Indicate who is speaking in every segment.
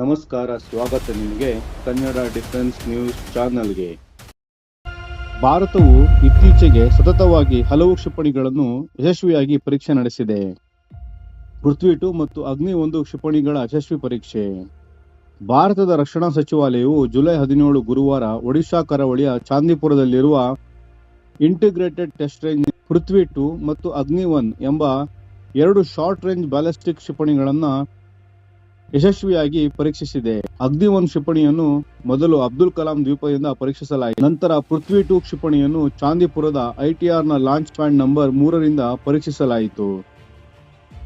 Speaker 1: ನಮಸ್ಕಾರ, ಸ್ವಾಗತ ನಿಮಗೆ ಕನ್ನಡ ಡಿಫೆನ್ಸ್ ನ್ಯೂಸ್ ಚಾನಲ್ಗೆ. ಭಾರತವು ಇತ್ತೀಚೆಗೆ ಸತತವಾಗಿ ಹಲವು ಕ್ಷಿಪಣಿಗಳನ್ನು ಯಶಸ್ವಿಯಾಗಿ ಪರೀಕ್ಷೆ ನಡೆಸಿದೆ. ಪೃಥ್ವಿ ಟು ಮತ್ತು ಅಗ್ನಿ ಒಂದು ಕ್ಷಿಪಣಿಗಳ ಯಶಸ್ವಿ ಪರೀಕ್ಷೆ. ಭಾರತದ ರಕ್ಷಣಾ ಸಚಿವಾಲಯವು ಜುಲೈ ಹದಿನೇಳು ಗುರುವಾರ ಒಡಿಶಾ ಕರಾವಳಿಯ ಚಾಂದಿಪುರದಲ್ಲಿರುವ integrated test range Prithvi two ಮತ್ತು ಅಗ್ನಿ ಒನ್ ಎಂಬ ಎರಡು ಶಾರ್ಟ್ ರೇಂಜ್ ಬ್ಯಾಲಿಸ್ಟಿಕ್ ಕ್ಷಿಪಣಿಗಳನ್ನು ಯಶಸ್ವಿಯಾಗಿ ಪರೀಕ್ಷಿಸಿದೆ. ಅಗ್ನಿ ಒನ್ ಕ್ಷಿಪಣಿಯನ್ನು ಮೊದಲು ಅಬ್ದುಲ್ ಕಲಾಂ ದ್ವೀಪದಿಂದ ಪರೀಕ್ಷಿಸಲಾಯಿತು. ನಂತರ ಪೃಥ್ವಿ ಟು ಕ್ಷಿಪಣಿಯನ್ನು ಚಾಂದಿಪುರದ ಐಟಿಆರ್ನ ಲಾಂಚ್ ಪ್ಯಾಡ್ ನಂಬರ್ ಮೂರರಿಂದ ಪರೀಕ್ಷಿಸಲಾಯಿತು.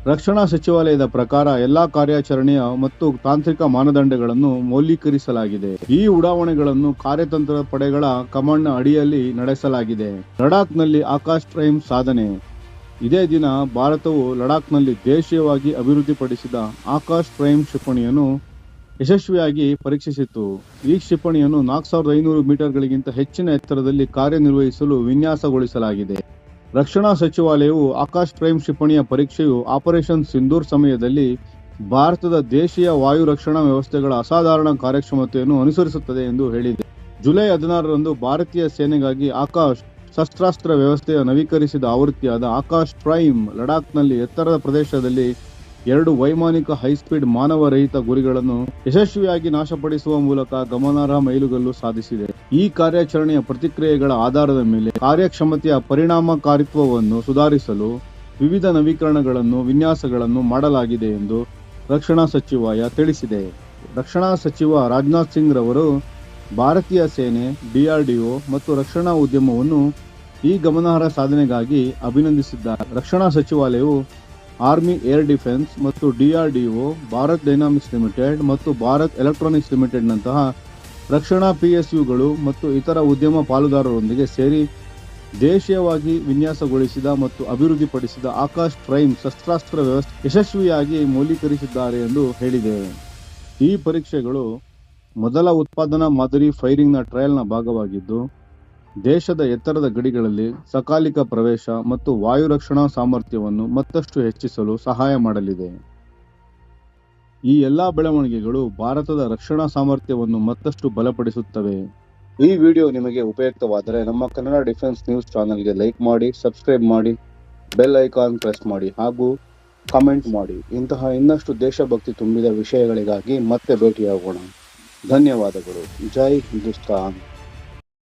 Speaker 1: ರಕ್ಷಣಾ ಸಚಿವಾಲಯದ ಪ್ರಕಾರ ಎಲ್ಲಾ ಕಾರ್ಯಾಚರಣೆಯ ಮತ್ತು ತಾಂತ್ರಿಕ ಮಾನದಂಡಗಳನ್ನು ಮೌಲ್ಯೀಕರಿಸಲಾಗಿದೆ. ಈ ಉಡಾವಣೆಗಳನ್ನು ಕಾರ್ಯತಂತ್ರ ಪಡೆಗಳ ಕಮಾಂಡ್ನ ಅಡಿಯಲ್ಲಿ ನಡೆಸಲಾಗಿದೆ. ಲಡಾಖ್ನಲ್ಲಿ ಆಕಾಶ್ ಪ್ರೈಮ್ ಸಾಧನೆ. ಇದೇ ದಿನ ಭಾರತವು ಲಡಾಖ್ನಲ್ಲಿ ದೇಶೀಯವಾಗಿ ಅಭಿವೃದ್ಧಿಪಡಿಸಿದ ಆಕಾಶ್ ಪ್ರೈಮ್ ಕ್ಷಿಪಣಿಯನ್ನು ಯಶಸ್ವಿಯಾಗಿ ಪರೀಕ್ಷಿಸಿತ್ತು. ಈ ಕ್ಷಿಪಣಿಯನ್ನು ನಾಲ್ಕು ಸಾವಿರದ ಐನೂರು ಮೀಟರ್ಗಳಿಗಿಂತ ಹೆಚ್ಚಿನ ಎತ್ತರದಲ್ಲಿ ಕಾರ್ಯನಿರ್ವಹಿಸಲು ವಿನ್ಯಾಸಗೊಳಿಸಲಾಗಿದೆ. ರಕ್ಷಣಾ ಸಚಿವಾಲಯವು ಆಕಾಶ್ ಪ್ರೈಮ್ ಕ್ಷಿಪಣಿಯ ಪರೀಕ್ಷೆಯು ಆಪರೇಷನ್ ಸಿಂಧೂರ್ ಸಮಯದಲ್ಲಿ ಭಾರತದ ದೇಶೀಯ ವಾಯು ರಕ್ಷಣಾ ವ್ಯವಸ್ಥೆಗಳ ಅಸಾಧಾರಣ ಕಾರ್ಯಕ್ಷಮತೆಯನ್ನು ಅನುಸರಿಸುತ್ತದೆ ಎಂದು ಹೇಳಿದೆ. ಜುಲೈ ಹದಿನಾರರಂದು ಭಾರತೀಯ ಸೇನೆಗಾಗಿ ಆಕಾಶ್ ಶಸ್ತ್ರಾಸ್ತ್ರ ವ್ಯವಸ್ಥೆಯ ನವೀಕರಿಸಿದ ಆವೃತ್ತಿಯಾದ ಆಕಾಶ್ ಪ್ರೈಮ್ ಲಡಾಖ್ನಲ್ಲಿ ಎತ್ತರದ ಪ್ರದೇಶದಲ್ಲಿ ಎರಡು ವೈಮಾನಿಕ ಹೈಸ್ಪೀಡ್ ಮಾನವರಹಿತ ಗುರಿಗಳನ್ನು ಯಶಸ್ವಿಯಾಗಿ ನಾಶಪಡಿಸುವ ಮೂಲಕ ಗಮನಾರ್ಹ ಮೈಲುಗಲ್ಲು ಸಾಧಿಸಿದೆ. ಈ ಕಾರ್ಯಾಚರಣೆಯ ಪ್ರತಿಕ್ರಿಯೆಗಳ ಆಧಾರದ ಮೇಲೆ ಕಾರ್ಯಕ್ಷಮತೆಯ ಪರಿಣಾಮಕಾರಿತ್ವವನ್ನು ಸುಧಾರಿಸಲು ವಿವಿಧ ನವೀಕರಣಗಳನ್ನು, ವಿನ್ಯಾಸಗಳನ್ನು ಮಾಡಲಾಗಿದೆ ಎಂದು ರಕ್ಷಣಾ ಸಚಿವಾಲಯ ತಿಳಿಸಿದೆ. ರಕ್ಷಣಾ ಸಚಿವ ರಾಜನಾಥ್ ಸಿಂಗ್ ರವರು ಭಾರತೀಯ ಸೇನೆ ಡಿಆರ್ಡಿಒ ಮತ್ತು ರಕ್ಷಣಾ ಉದ್ಯಮವನ್ನು ಈ ಗಮನಾರ್ಹ ಸಾಧನೆಗಾಗಿ ಅಭಿನಂದಿಸಿದ್ದಾರೆ. ರಕ್ಷಣಾ ಸಚಿವಾಲಯವು ಆರ್ಮಿ, ಏರ್ ಡಿಫೆನ್ಸ್ ಮತ್ತು ಡಿಆರ್ಡಿಒ ಭಾರತ್ ಡೈನಾಮಿಕ್ಸ್ ಲಿಮಿಟೆಡ್ ಮತ್ತು ಭಾರತ್ ಎಲೆಕ್ಟ್ರಾನಿಕ್ಸ್ ಲಿಮಿಟೆಡ್ನಂತಹ ರಕ್ಷಣಾ ಪಿಎಸ್ಯುಗಳು ಮತ್ತು ಇತರ ಉದ್ಯಮ ಪಾಲುದಾರರೊಂದಿಗೆ ಸೇರಿ ದೇಶೀಯವಾಗಿ ವಿನ್ಯಾಸಗೊಳಿಸಿದ ಮತ್ತು ಅಭಿವೃದ್ಧಿಪಡಿಸಿದ ಆಕಾಶ್ ಪ್ರೈಮ್ ಶಸ್ತ್ರಾಸ್ತ್ರ ವ್ಯವಸ್ಥೆ ಯಶಸ್ವಿಯಾಗಿ ಮೌಲ್ಯೀಕರಿಸಿದ್ದಾರೆ ಎಂದು ಹೇಳಿದೆ. ಈ ಪರೀಕ್ಷೆಗಳು ಮೊದಲ ಉತ್ಪಾದನಾ ಮಾದರಿ ಫೈರಿಂಗ್ನ ಟ್ರಯಲ್ನ ಭಾಗವಾಗಿದ್ದು, ದೇಶದ ಎತ್ತರದ ಗಡಿಗಳಲ್ಲಿ ಸಕಾಲಿಕ ಪ್ರವೇಶ ಮತ್ತು ವಾಯು ರಕ್ಷಣಾ ಸಾಮರ್ಥ್ಯವನ್ನು ಮತ್ತಷ್ಟು ಹೆಚ್ಚಿಸಲು ಸಹಾಯ ಮಾಡಲಿದೆ. ಈ ಎಲ್ಲ ಬೆಳವಣಿಗೆಗಳು ಭಾರತದ ರಕ್ಷಣಾ ಸಾಮರ್ಥ್ಯವನ್ನು ಮತ್ತಷ್ಟು ಬಲಪಡಿಸುತ್ತವೆ. ಈ ವಿಡಿಯೋ ನಿಮಗೆ ಉಪಯುಕ್ತವಾದರೆ ನಮ್ಮ ಕನ್ನಡ ಡಿಫೆನ್ಸ್ ನ್ಯೂಸ್ ಚಾನೆಲ್ಗೆ ಲೈಕ್ ಮಾಡಿ, ಸಬ್ಸ್ಕ್ರೈಬ್ ಮಾಡಿ, ಬೆಲ್ ಐಕಾನ್ ಪ್ರೆಸ್ ಮಾಡಿ ಹಾಗೂ ಕಮೆಂಟ್ ಮಾಡಿ. ಇಂತಹ ಇನ್ನಷ್ಟು ದೇಶಭಕ್ತಿ ತುಂಬಿದ ವಿಷಯಗಳಿಗಾಗಿ ಮತ್ತೆ ಭೇಟಿಯಾಗೋಣ. ಧನ್ಯವಾದಗಳು. ಜೈ ಹಿಂದೂಸ್ತಾನ್.